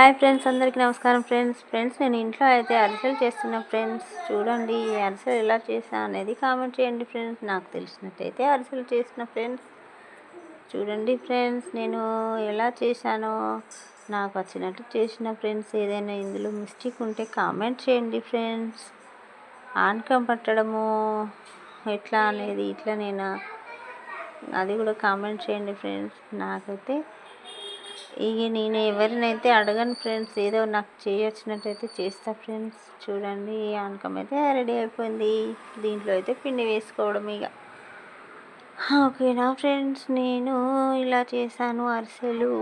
Hi friends అందరికీ నమస్కారం friends. Friends నేను ఇంట్లో అయితే అరిసెలు చేస్తున్నా ఫ్రెండ్స్ చూడండి ఈ అరిసెలు ఎలా చేసా అనేది కామెంట్ చేయండి ఫ్రెండ్స్. నాకు తెలిసినట్టయితే అరిసెలు చేసిన ఫ్రెండ్స్ చూడండి ఫ్రెండ్స్ నేను ఎలా చేశానో నాకు వచ్చినట్టు చేసిన ఫ్రెండ్స్ ఏదైనా ఇందులో మిస్టేక్ ఉంటే కామెంట్ చేయండి ఫ్రెండ్స్. ఆనకం పట్టడము ఎట్లా అనేది ఇట్లా నేను అది కూడా కామెంట్ చేయండి ఫ్రెండ్స్. నాకైతే ఇక నేను ఎవరినైతే అడగను ఫ్రెండ్స్ ఏదో నాకు చేయొచ్చినట్టయితే చేస్తా ఫ్రెండ్స్. చూడండి ఈ ఆనకం అయితే రెడీ అయిపోయింది. దీంట్లో అయితే పిండి వేసుకోవడం ఇక ఓకేనా ఫ్రెండ్స్ నేను ఇలా చేశాను అరిసెలు.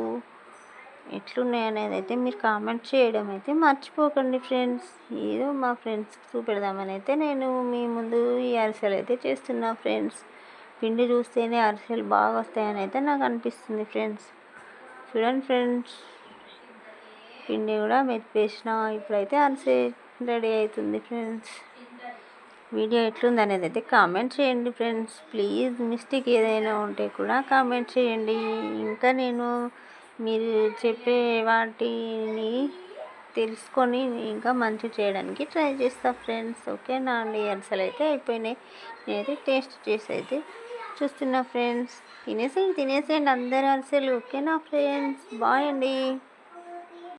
ఎట్లున్నాయి అనేది అయితే మీరు కామెంట్ చేయడం అయితే మర్చిపోకండి ఫ్రెండ్స్. ఏదో మా ఫ్రెండ్స్కి చూపెడదామని అయితే నేను మీ ముందు ఈ అరిసెలు అయితే చేస్తున్నా ఫ్రెండ్స్. పిండి చూస్తేనే అరిసెలు బాగా వస్తాయని అయితే నాకు అనిపిస్తుంది ఫ్రెండ్స్. చూడండి ఫ్రెండ్స్. పిండి కూడా మెత్తిపేసిన ఇప్పుడైతే అలసే రెడీ అవుతుంది ఫ్రెండ్స్. వీడియో ఎట్లుంది అనేది అయితే కామెంట్ చేయండి ఫ్రెండ్స్. ప్లీజ్ మిస్టేక్ ఏదైనా ఉంటే కూడా కామెంట్ చేయండి. ఇంకా నేను మీరు చెప్పే వాటిని తెలుసుకొని ఇంకా మంచి చేయడానికి ట్రై చేస్తా ఫ్రెండ్స్. ఓకేనా అండి? అరిసెలు అయితే అయిపోయినాయి. నేనైతే టేస్ట్ చేసి అయితే చూస్తున్నా ఫ్రెండ్స్ తినేసేయండి తినేసేయండి. అందరు అరిసెలు ఓకేనా ఫ్రెండ్స్ బాయ్ అండి.